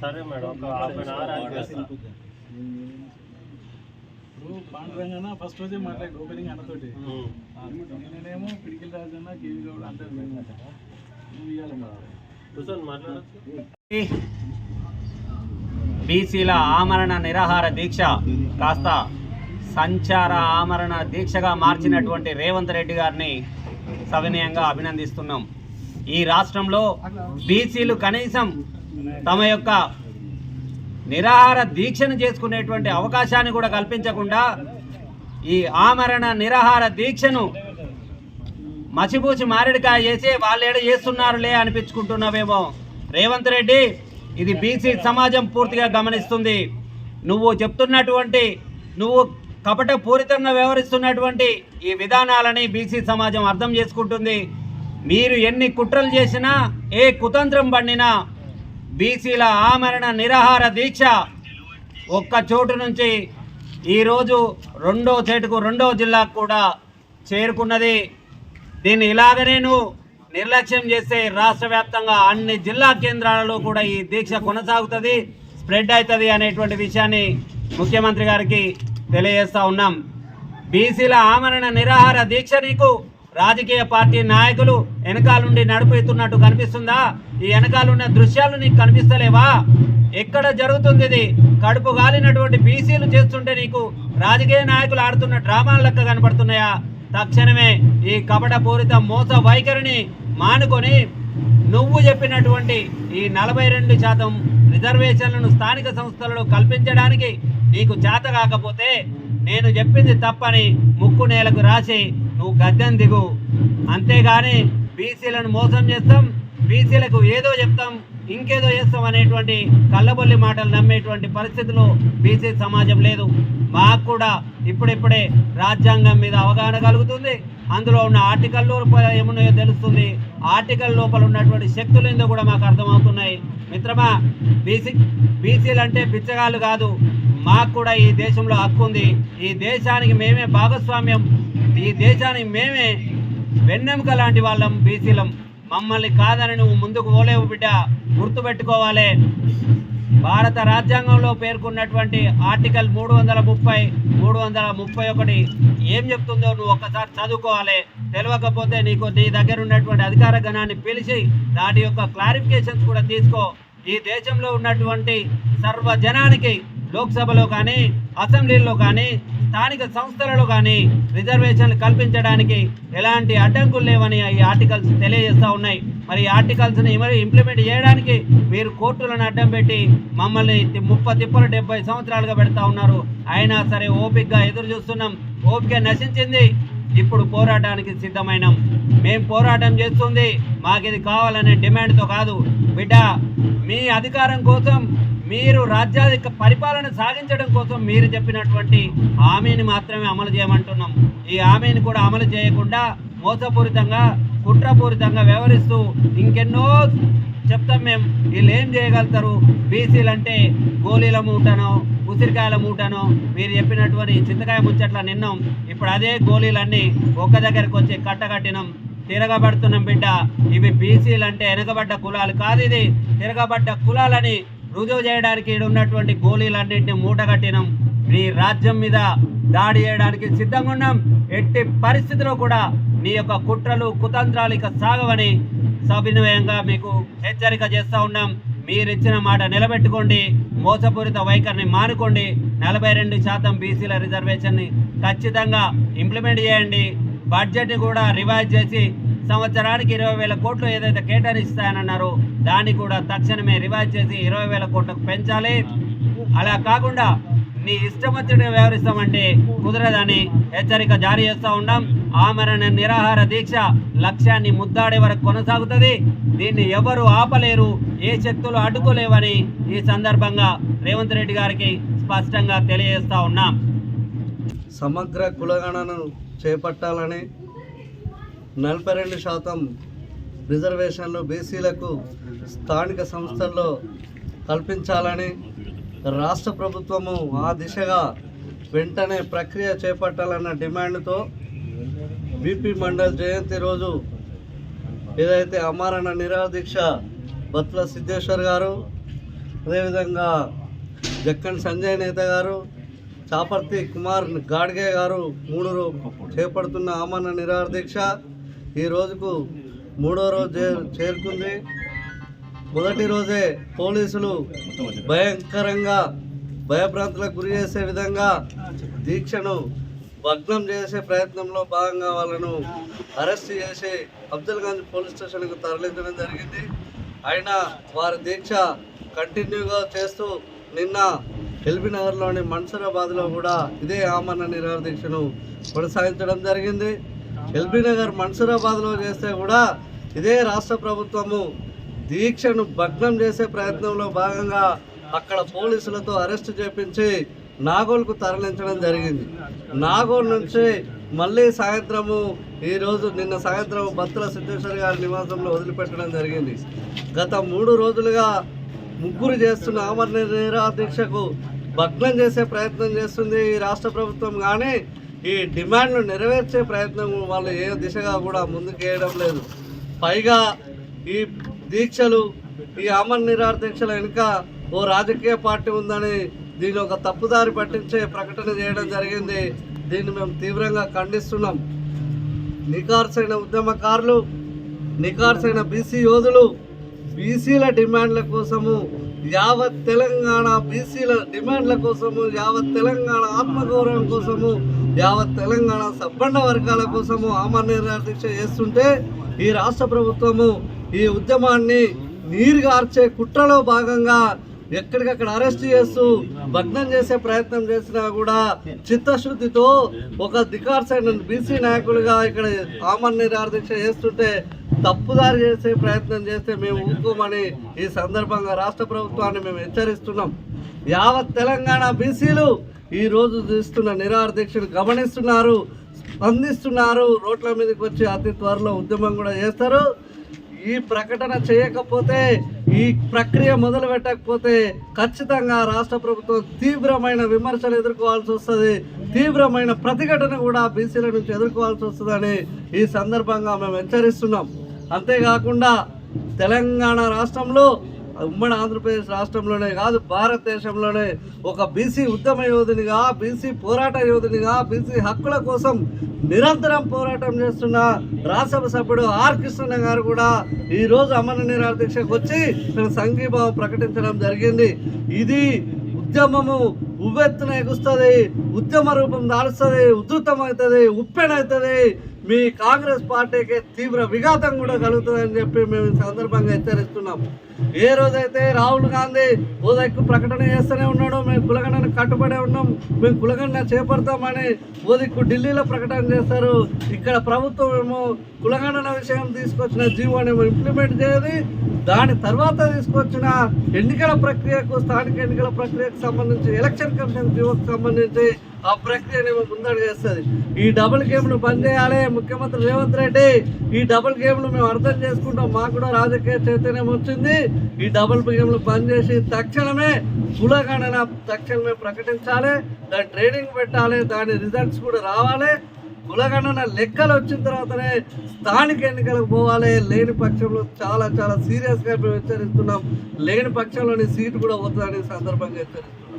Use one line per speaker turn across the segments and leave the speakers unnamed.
సరే మేడం ఒక half an hour ఆగి చేస్తా.
ఇప్పుడు పాండురంగన్న ఫస్ట్ రోజే మాట్లాడి ఓపెనింగ్ అన్నతోటి. నేనేమో పిడికిల రాజన్న కేవీ గౌడ్ అందరు మేము నువ్వు ఇవ్వాలి మాట్లాడు
కూర్చొని మాట్లాడచ్చు.
బీసీల ఆమరణ నిరాహార దీక్ష కాస్త సంచార ఆమరణ దీక్షగా మార్చినటువంటి రేవంత్ రెడ్డి గారిని సవినయంగా అభినందిస్తున్నాం. ఈ రాష్ట్రంలో బీసీలు కనీసం తమ యొక్క నిరాహార దీక్షను చేసుకునేటువంటి అవకాశాన్ని కూడా కల్పించకుండా ఈ ఆమరణ నిరాహార దీక్షను మసిపూసి మారేడుకాయ చేసి వాళ్ళేడ చేస్తున్నారులే అనిపించుకుంటున్నావేమో. రేవంత్ రెడ్డి ఇది బీసీ సమాజం పూర్తిగా గమనిస్తుంది. నువ్వు చెప్తున్నటువంటి నువ్వు కపట పూరితంగా వ్యవహరిస్తున్నటువంటి ఈ విధానాలని బీసీ సమాజం అర్థం చేసుకుంటుంది. మీరు ఎన్ని కుట్రలు చేసినా ఏ కుతంత్రం పండినా బీసీల ఆమరణ నిరాహార దీక్ష ఒక్క చోటు నుంచి ఈరోజు రెండో చేటుకు రెండో జిల్లాకు కూడా చేరుకున్నది. దీన్ని ఇలాగనే నేను నిర్లక్ష్యం చేస్తే రాష్ట్ర వ్యాప్తంగా అన్ని జిల్లా కేంద్రాలలో కూడా ఈ దీక్ష కొనసాగుతుంది స్ప్రెడ్ అవుతుంది అనేటువంటి విషయాన్ని ముఖ్యమంత్రి గారికి తెలియజేస్తా ఉన్నాం. బీసీల ఆమరణ నిరాహార దీక్ష నీకు రాజకీయ పార్టీ నాయకులు వెనకాలండి నడిపిస్తున్నట్టు కనిపిస్తుందా? ఈ వెనకాలన్న దృశ్యాలు నీకు కనిపిస్తలేవా? ఎక్కడ జరుగుతుంది ఇది? కడుపు గాలినటువంటి బీసీలు చేస్తుంటే నీకు రాజకీయ నాయకులు ఆడుతున్న డ్రామాల లెక్క కనబడుతున్నాయా తక్షణమే ఈ కపట పూరిత మోస వైఖరిని మానుకొని నువ్వు చెప్పినటువంటి ఈ నలభై రెండు శాతం రిజర్వేషన్లను స్థానిక సంస్థలలో కల్పించడానికి నీకు చేత కాకపోతే నేను చెప్పింది తప్పని ముక్కు నేలకు రాసి నువ్వు గద్దెం దిగు. అంతేగాని బీసీలను మోసం చేస్తాం బీసీలకు ఏదో చెప్తాం ఇంకేదో చేస్తాం అనేటువంటి కళ్ళబొల్లి మాటలు నమ్మేటువంటి పరిస్థితిలో బీసీ సమాజం లేదు. మాకు కూడా ఇప్పుడిప్పుడే రాజ్యాంగం మీద అవగాహన కలుగుతుంది. అందులో ఉన్న ఆర్టికల్ లోపల ఏమున్నాయో తెలుస్తుంది. ఆర్టికల్ లోపల ఉన్నటువంటి శక్తులు ఏందో కూడా మాకు అర్థమవుతున్నాయి. మిత్రమా బీసీ బీసీలు అంటే బిచ్చగాళ్ళు కాదు. మాకు కూడా ఈ దేశంలో హక్కు ఉంది. ఈ దేశానికి మేమే భాగస్వామ్యం. ఈ దేశానికి మేమే వెన్నెముక లాంటి వాళ్ళం బీసీలం. మమ్మల్ని కాదని నువ్వు ముందుకు పోలేవు బిడ్డ. గుర్తుపెట్టుకోవాలి. భారత రాజ్యాంగంలో పేర్కొన్నటువంటి ఆర్టికల్ మూడు వందల ముప్పై మూడు వందల ముప్పై ఒకటి ఏం చెప్తుందో నువ్వు ఒక్కసారి చదువుకోవాలి. తెలియకపోతే నీకు నీ దగ్గర ఉన్నటువంటి అధికార గణాన్ని పిలిచి దాని యొక్క క్లారిఫికేషన్స్ కూడా తీసుకో. ఈ దేశంలో ఉన్నటువంటి సర్వజనానికి లోక్సభలో కానీ అసెంబ్లీలో కానీ స్థానిక సంస్థలలో కానీ రిజర్వేషన్లు కల్పించడానికి ఎలాంటి అడ్డంకులు లేవని ఈ ఆర్టికల్స్ తెలియజేస్తూ ఉన్నాయి. మరి ఈ ఆర్టికల్స్ని మరి ఇంప్లిమెంట్ చేయడానికి మీరు కోర్టులను అడ్డం పెట్టి మమ్మల్ని ముప్పై తిప్పలు డెబ్బై సంవత్సరాలుగా పెడతా ఉన్నారు. అయినా సరే ఓపికగా ఎదురు చూస్తున్నాం. ఓపిక నశించింది. ఇప్పుడు పోరాటానికి సిద్ధమైనాం. మేము పోరాటం చేస్తుంది. మాకు ఇది కావాలనే డిమాండ్తో కాదు. బిడ్డ మీ అధికారం కోసం మీరు రాజ్యాధిక పరిపాలన సాగించడం కోసం మీరు చెప్పినటువంటి హామీని మాత్రమే అమలు చేయమంటున్నాం. ఈ హామీని కూడా అమలు చేయకుండా మోసపూరితంగా కుట్రపూరితంగా వ్యవహరిస్తూ ఇంకెన్నో చెప్తాం మేము. వీళ్ళు ఏం చేయగలుగుతారు? బీసీలు అంటే గోళీల మూటనో ఉసిరికాయల మూటనో మీరు చెప్పినటువంటి చింతకాయ ముచ్చట్ల నిన్నాం. ఇప్పుడు అదే గోళీలన్నీ ఒక్క దగ్గరకు వచ్చి కట్టగట్టినాం. తిరగబడుతున్నాం బిడ్డ. ఇవి బీసీలు అంటే వెనకబడ్డ కులాలు కాదు ఇది. తిరగబడ్డ కులాలని రుజువు చేయడానికి ఈడ ఉన్నటువంటి గోళీలన్నింటినీ మూటగట్టినాం. నీ రాజ్యం మీద దాడి చేయడానికి సిద్ధంగా ఉన్నాం ఎట్టి పరిస్థితిలో కూడా నీ యొక్క కుట్రలు కుతంత్రాలు ఇక సాగవని సవినయంగా మీకు హెచ్చరిక చేస్తూ ఉన్నాం. మీరిచ్చిన మాట నిలబెట్టుకోండి. మోసపూరిత వైఖరిని మానుకోండి. నలభై రెండు శాతం బీసీల రిజర్వేషన్ని ఖచ్చితంగా ఇంప్లిమెంట్ చేయండి. బడ్జెట్ని కూడా రివైజ్ చేసి సంవత్సరానికి ఇరవై వేల కోట్లు ఏదైతే కేటాయిస్తాయనన్నారో దాన్ని కూడా తక్షణమే రివైజ్ చేసి ఇరవై వేల కోట్లకు పెంచాలి. అలా కాకుండా నీ ఇష్టం వచ్చినట్టు వ్యవహరిస్తామంటే కుదరదని హెచ్చరిక జారీ చేస్తూ ఉన్నాం. ఆమరణ నిరాహార దీక్ష లక్ష్యాన్ని ముద్దాడే వరకు కొనసాగుతుంది. దీన్ని ఎవరు ఆపలేరు ఏ శక్తులు అడ్డుకోలేవని ఈ సందర్భంగా రేవంత్ రెడ్డి గారికి స్పష్టంగా తెలియజేస్తా ఉన్నాం.
సమగ్ర కులగణను చేపట్టాలని నలభై రెండు శాతం రిజర్వేషన్లు బీసీలకు స్థానిక సంస్థల్లో కల్పించాలని రాష్ట్ర ప్రభుత్వము ఆ దిశగా వెంటనే ప్రక్రియ చేపట్టాలన్న డిమాండ్తో బీపీ మండల్ జయంతి రోజు ఏదైతే అమరణ నిరాదీక్ష బత్ల సిద్ధేశ్వర్ గారు అదేవిధంగా జక్కన్ సంజయ్ నేత గారు చాపర్తి కుమార్ గాడ్గే గారు మూడు చేపడుతున్న అమరణ నిరాదీక్ష ఈ రోజుకు మూడో రోజు చే- చేరుకుంది. మొదటి రోజే పోలీసులు భయంకరంగా భయభ్రాంతులకు గురి చేసే విధంగా దీక్షను భగ్నం చేసే ప్రయత్నంలో భాగంగా వాళ్ళను అరెస్ట్ చేసి అబ్దుల్ గంజ్ పోలీస్ స్టేషన్కు తరలించడం జరిగింది. అయినా వారి దీక్ష కంటిన్యూగా చేస్తూ నిన్న ఎల్బీ నగర్లోని మన్సూరాబాద్లో కూడా ఇదే ఆమరణ నిరాహార దీక్షను కొనసాగించడం జరిగింది. ఎల్బీ నగర్ మన్సూరాబాద్లో చేస్తే కూడా ఇదే రాష్ట్ర ప్రభుత్వము దీక్షను భగ్నం చేసే ప్రయత్నంలో భాగంగా అక్కడ పోలీసులతో అరెస్ట్ చేపించి నాగోల్కు తరలించడం జరిగింది. నాగోల్ నుంచి మళ్ళీ సాయంత్రము ఈరోజు నిన్న సాయంత్రం భత్తుల సిద్ధేశ్వర్ గారి నివాసంలో వదిలిపెట్టడం జరిగింది. గత మూడు రోజులుగా ముగ్గురు చేస్తున్న ఆమరణ నిరాహార దీక్షకు భగ్నం చేసే ప్రయత్నం చేస్తుంది ఈ రాష్ట్ర ప్రభుత్వం. కానీ ఈ డిమాండ్ను నెరవేర్చే ప్రయత్నం వాళ్ళు ఏ దిశగా కూడా ముందుకు వేయడం లేదు. పైగా ఈ దీక్షలు ఈ అమర్ నిరాహార దీక్షల వెనుక ఓ రాజకీయ పార్టీ ఉందని దీని ఒక తప్పుదారి పట్టించే ప్రకటన చేయడం జరిగింది. దీన్ని మేము తీవ్రంగా ఖండిస్తున్నాం. నికార్సైన ఉద్యమకారులు నికార్సైన బీసీ యోధులు బీసీల డిమాండ్ల కోసము యావత్ తెలంగాణ బీసీల డిమాండ్ల కోసము యావత్ తెలంగాణ ఆత్మగౌరవం కోసము యావత్ తెలంగాణ సబ్బండ వర్గాల కోసము ఆమరణ దీక్ష చేస్తుంటే ఈ రాష్ట్ర ప్రభుత్వము ఈ ఉద్యమాన్ని నీరుగార్చే కుట్రలో భాగంగా ఎక్కడికక్కడ అరెస్ట్ చేస్తూ భగ్నం చేసే ప్రయత్నం చేసినా కూడా చిత్తశుద్ధితో ఒక దికార్సైన బీసీ నాయకులుగా ఇక్కడ ఆమరణ నిరాహార దీక్ష చేస్తుంటే తప్పుదారి చేసే ప్రయత్నం చేస్తే మేము ఊరుకోమని ఈ సందర్భంగా రాష్ట్ర ప్రభుత్వాన్ని మేము హెచ్చరిస్తున్నాం. యావత్ తెలంగాణ బీసీలు ఈ రోజు చేస్తున్న నిరాహార దీక్షను గమనిస్తున్నారు స్పందిస్తున్నారు. రోడ్ల మీదకి వచ్చి అతి త్వరలో ఉద్యమం కూడా చేస్తారు. ఈ ప్రకటన చేయకపోతే ఈ ప్రక్రియ మొదలు పెట్టకపోతే ఖచ్చితంగా రాష్ట్ర ప్రభుత్వం తీవ్రమైన విమర్శలు ఎదుర్కోవాల్సి వస్తుంది. తీవ్రమైన ప్రతిఘటన కూడా బీసీల నుంచి ఎదుర్కోవాల్సి వస్తుందని ఈ సందర్భంగా మేము హెచ్చరిస్తున్నాం. అంతేకాకుండా తెలంగాణ రాష్ట్రంలో ఉమ్మడి ఆంధ్రప్రదేశ్ రాష్ట్రంలోనే కాదు భారతదేశంలోనే ఒక బీసీ ఉద్యమ యోధునిగా బీసీ పోరాట యోధునిగా బీసీ హక్కుల కోసం నిరంతరం పోరాటం చేస్తున్న రాజ్యసభ సభ్యుడు ఆర్ కృష్ణ గారు కూడా ఈ రోజు అమర నిరాధ్యక్షకు దీక్షకు వచ్చి తన సంఘీభావం ప్రకటించడం జరిగింది. ఇది ఉద్యమము ఉవ్వెత్తున ఎగుస్తుంది ఉద్యమ రూపం దాడుస్తుంది ఉధృతమవుతుంది ఉప్పెనవుతుంది మీ కాంగ్రెస్ పార్టీకి తీవ్ర విఘాతం కూడా కలుగుతుందని చెప్పి మేము సందర్భంగా హెచ్చరిస్తున్నాము. ఏ రోజైతే రాహుల్ గాంధీ ఓ ప్రకటన చేస్తూనే ఉన్నాడు మేము కులగండను కట్టుబడే ఉన్నాం మేము కులగండ చేపడతామని ఓ దిక్కు ఢిల్లీలో ప్రకటన చేస్తారు ఇక్కడ ప్రభుత్వం ఏమో కులగండన విషయం తీసుకొచ్చిన జీవోని ఇంప్లిమెంట్ చేయదు దాని తర్వాత తీసుకొచ్చిన ఎన్నికల ప్రక్రియకు స్థానిక ఎన్నికల ప్రక్రియకు సంబంధించి ఎలక్షన్ కమిషన్ జీవోకు సంబంధించి ఆ ప్రక్రియని ముందడు చేస్తుంది ఈ డబుల్ గేమ్ను బంద్ చేయాలి ముఖ్యమంత్రి రేవంత్ రెడ్డి. ఈ డబుల్ గేమ్ను మేము అర్థం చేసుకుంటాం మాకు కూడా రాజకీయ చైతన్యం వచ్చింది. ఈ డబుల్ గేమ్ను బంద్ చేసి తక్షణమే కులగణన తక్షణమే ప్రకటించాలి. దాని ట్రైనింగ్ పెట్టాలి దాని రిజల్ట్స్ కూడా రావాలి. కులగణన లెక్కలు వచ్చిన తర్వాతనే స్థానిక ఎన్నికలకు పోవాలి. లేని పక్షంలో చాలా చాలా సీరియస్గా మేము హెచ్చరిస్తున్నాం. లేని పక్షంలోని సీటు కూడా వద్దని సందర్భంగా హెచ్చరిస్తున్నాం.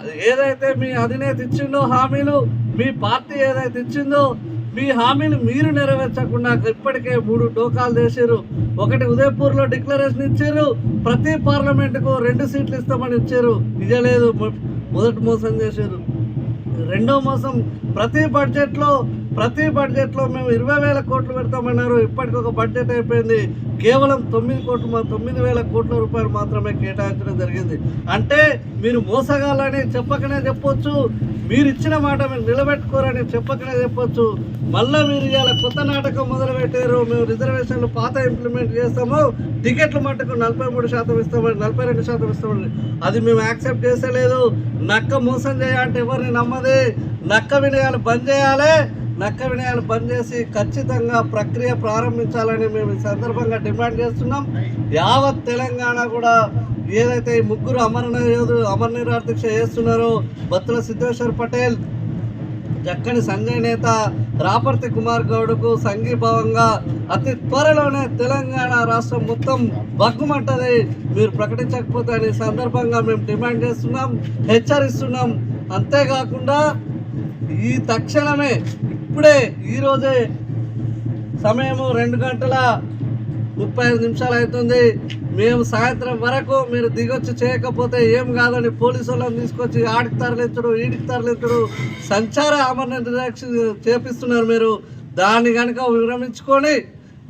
అది ఏదైతే మీ అధినేత ఇచ్చిందో హామీలు మీ పార్టీ ఏదైతే ఇచ్చిందో మీ హామీలు మీరు నెరవేర్చకుండా ఇప్పటికే మూడు టోకాలు చేశారు. ఒకటి ఉదయపూర్లో డిక్లరేషన్ ఇచ్చారు. ప్రతి పార్లమెంటుకు రెండు సీట్లు ఇస్తామని ఇచ్చారు. ఇదే మొదటి మోసం చేశారు. రెండో మోసం ప్రతి బడ్జెట్లో ప్రతి బడ్జెట్లో మేము ఇరవై వేల కోట్లు పెడతామన్నారు. ఇప్పటికి ఒక బడ్జెట్ అయిపోయింది. కేవలం తొమ్మిది కోట్లు మా- తొమ్మిది వేల కోట్ల రూపాయలు మాత్రమే కేటాయించడం జరిగింది. అంటే మీరు మోసగాలని చెప్పకనే చెప్పొచ్చు. మీరు ఇచ్చిన మాట మీరు నిలబెట్టుకోరని చెప్పకనే చెప్పొచ్చు. మళ్ళీ మీరు ఇవాళ కొత్త నాటకం మొదలుపెట్టారు. మేము రిజర్వేషన్లు పాత ఇంప్లిమెంట్ చేస్తాము. టికెట్లు మట్టుకు నలభై మూడు శాతం ఇస్తామని నలభై రెండు శాతం ఇస్తామని. అది మేము యాక్సెప్ట్ చేసలేదు నక్క మోసం చేయాలంటే ఎవరిని నమ్మదే? నక్క వినయాలు బంద్ చేయాలి. నక్క వినయాలు బంద్ చేసి ఖచ్చితంగా ప్రక్రియ ప్రారంభించాలని మేము ఈ సందర్భంగా డిమాండ్ చేస్తున్నాం. యావత్ తెలంగాణ కూడా ఏదైతే ఈ ముగ్గురు అమరణ యోధులు అమర దీక్ష చేస్తున్నారో బత్తుల సిద్ధేశ్వర్ పటేల్ చక్కని సంజయ్ నేత రాపర్తి కుమార్ గౌడ్కు సంఘీభావంగా అతి త్వరలోనే తెలంగాణ రాష్ట్రం మొత్తం బగ్గుమంటది. మీరు ప్రకటించకపోతే అనే సందర్భంగా మేము డిమాండ్ చేస్తున్నాం హెచ్చరిస్తున్నాం. అంతేకాకుండా ఈ తక్షణమే ఇప్పుడే ఈరోజే సమయము రెండు గంటల ముప్పై ఐదు నిమిషాలు అవుతుంది. మేము సాయంత్రం వరకు మీరు దిగొచ్చి చేయకపోతే ఏం కాదని పోలీసు వాళ్ళని తీసుకొచ్చి ఆడికి తరలించడు ఈడికి తరలించడు. సంచార ఆమరణ నిరాక్ష చేపిస్తున్నారు మీరు. దాన్ని కనుక విరమించుకొని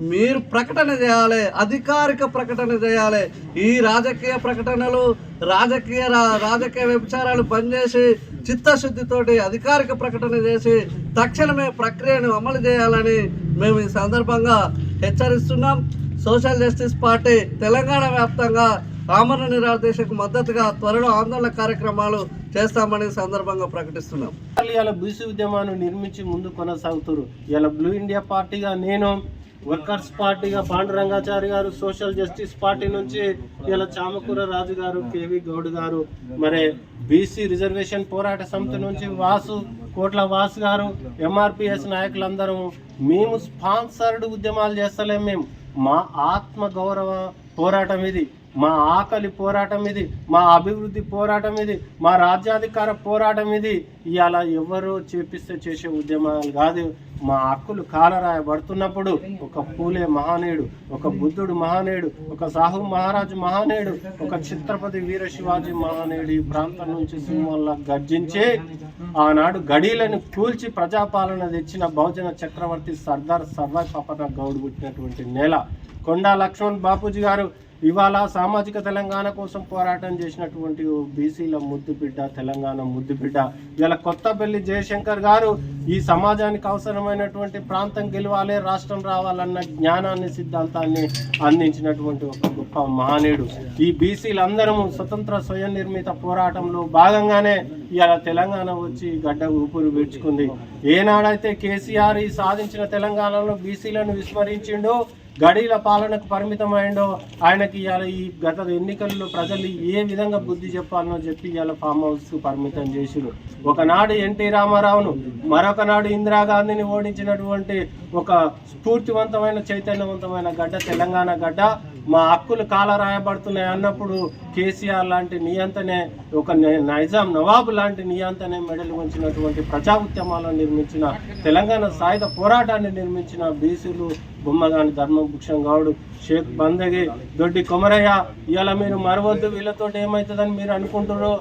మీరు ప్రకటన చేయాలి అధికారిక ప్రకటన చేయాలి. ఈ రాజకీయ ప్రకటనలు రాజకీయ రా- రాజకీయ వ్యభిచారాలు పనిచేసి చిత్తశుద్ధితోటి అధికారిక ప్రకటన చేసి తక్షణమే ప్రక్రియను అమలు చేయాలని మేము ఈ సందర్భంగా హెచ్చరిస్తున్నాం. సోషల్ జస్టిస్ పార్టీ తెలంగాణ వ్యాప్తంగా ఆమరణ నిరాదేశకు మద్దతుగా త్వరలో ఆందోళన కార్యక్రమాలు చేస్తామని సందర్భంగా ప్రకటిస్తున్నాం.
ఇలా బీసీ ఉద్యమాన్ని నిర్మించి ముందు కొనసాగుతారు. ఇలా బ్లూ ఇండియా పార్టీగా నేను వర్కర్స్ పార్టీగా పాండురంగాచారి గారు సోషల్ జస్టిస్ పార్టీ నుంచి ఇలా చామకూర రాజు గారు కేవి గౌడ్ గారు మరి బీసీ రిజర్వేషన్ పోరాట సమితి నుంచి వాసు కోట్ల వాసు గారు ఎంఆర్పిఎస్ నాయకులందరూ మేము స్పాన్సర్డ్ ఉద్యమాలు చేస్తలేం మేము. మా ఆత్మ గౌరవ పోరాటం ఇది. మా ఆకలి పోరాటం ఇది మా అభివృద్ధి పోరాటం ఇది మా రాజ్యాధికార పోరాటం ఇది. ఇవాళ ఎవరు చేపిస్తే చేసే ఉద్యమాలు కాదు. మా హక్కులు కాలరాయబడుతున్నప్పుడు ఒక పూలే మహానేయుడు ఒక బుద్ధుడు మహానేయుడు ఒక సాహు మహారాజు మహానేయుడు ఒక ఛత్రపతి వీర శివాజీ మహానేయుడు ఈ ప్రాంతం నుంచి సింహంలా గర్జించి ఆనాడు గడీలను కూల్చి ప్రజాపాలన తెచ్చిన బహుజన చక్రవర్తి సర్దార్ సర్వాయ్ పాపన గౌడ్ పుట్టినటువంటి నేల. కొండా లక్ష్మణ్ బాపూజీ గారు ఇవాళ సామాజిక తెలంగాణ కోసం పోరాటం చేసినటువంటి బీసీల ముద్దుబిడ్డ తెలంగాణ ముద్దుబిడ్డ ఇవాళ కొత్తపల్లి జయశంకర్ గారు ఈ సమాజానికి అవసరమైనటువంటి ప్రాంతం గెలవాలి రాష్ట్రం రావాలన్న జ్ఞానాన్ని సిద్ధాంతాన్ని అందించినటువంటి ఒక గొప్ప మహనీయుడు. ఈ బీసీలందరము స్వతంత్ర స్వయం నిర్మిత పోరాటంలో భాగంగానే ఇవాళ తెలంగాణ వచ్చి గడ్డ ఊపిరి పీడ్చుకుంది ఏనాడైతే కేసీఆర్ ఈ సాధించిన తెలంగాణలో బీసీలను విస్మరించిండో గడీల పాలనకు పరిమితమైండో ఆయనకి ఇవాళ ఈ గత ఎన్నికల్లో ప్రజలు ఏ విధంగా బుద్ధి చెప్పాలనో చెప్పి ఇవాళ ఫామ్ హౌస్ పరిమితం చేసిరు. ఒకనాడు ఎన్టీ రామారావును మరొకనాడు ఇందిరాగాంధీని ఓడించినటువంటి ఒక స్ఫూర్తివంతమైన చైతన్యవంతమైన గడ్డ తెలంగాణ గడ్డ మా హక్కులు కాలరాయబడుతున్నాయి అన్నప్పుడు కేసీఆర్ లాంటి నియంతనే ఒక నైజాం నవాబు లాంటి నియంతనే మెడలు ఉంచినటువంటి ప్రజా ఉద్యమాలను నిర్మించిన తెలంగాణ సాయుధ పోరాటాన్ని నిర్మించిన బీసీలు బొమ్మగాని ధర్మభుక్షం గౌడ్ షేక్ బందగి దొడ్డి కొమరయ్య ఇలా మీరు మరవద్దు వీళ్ళతో ఏమవుతుందని మీరు అనుకుంటారో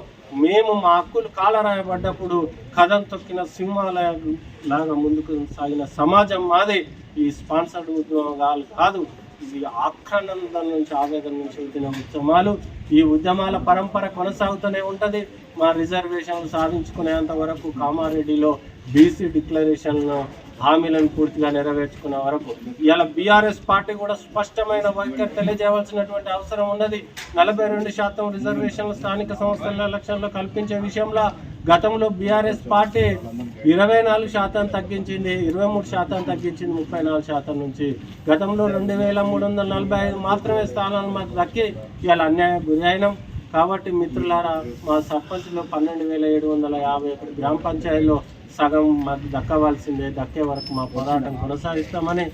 మేము మా హక్కులు కాలరాయబడ్డప్పుడు కథం తొక్కిన సింహాల లాగా ముందుకు సాగిన సమాజం మాది. ఈ స్పాన్సర్డ్ ఉద్యమాలు కాదు ఇది ఆక్రమణ నుంచి ఆవేదన నుంచి వచ్చిన ఉద్యమాలు. ఈ ఉద్యమాల పరంపర కొనసాగుతూనే ఉంటుంది. మా రిజర్వేషన్లు సాధించుకునేంత వరకు కామారెడ్డిలో బీసీ డిక్లరేషన్ హామీలను పూర్తిగా నెరవేర్చుకునే వరకు ఇలా బీఆర్ఎస్ పార్టీ కూడా స్పష్టమైన వైఖరి తెలియజేయవలసినటువంటి అవసరం ఉన్నది. నలభై రెండు శాతం రిజర్వేషన్లు స్థానిక సంస్థల ఎలక్షన్లో కల్పించే విషయంలో గతంలో బీఆర్ఎస్ పార్టీ ఇరవై నాలుగు శాతం తగ్గించింది ఇరవై మూడు శాతం తగ్గించింది ముప్పై నాలుగు శాతం నుంచి. గతంలో రెండు వేల మూడు వందల నలభై ఐదు మాత్రమే స్థానాలు మాకు దక్కి ఇవాళ అన్యాయం గురి కాబట్టి మిత్రులారా మా సర్పంచ్లో పన్నెండు వేల ఏడు వందల యాభై ఒకటి గ్రామ పంచాయతీలో సగం మాకు దక్కవలసిందే దక్కే వరకు మా పోరాటం కొనసాగిస్తామని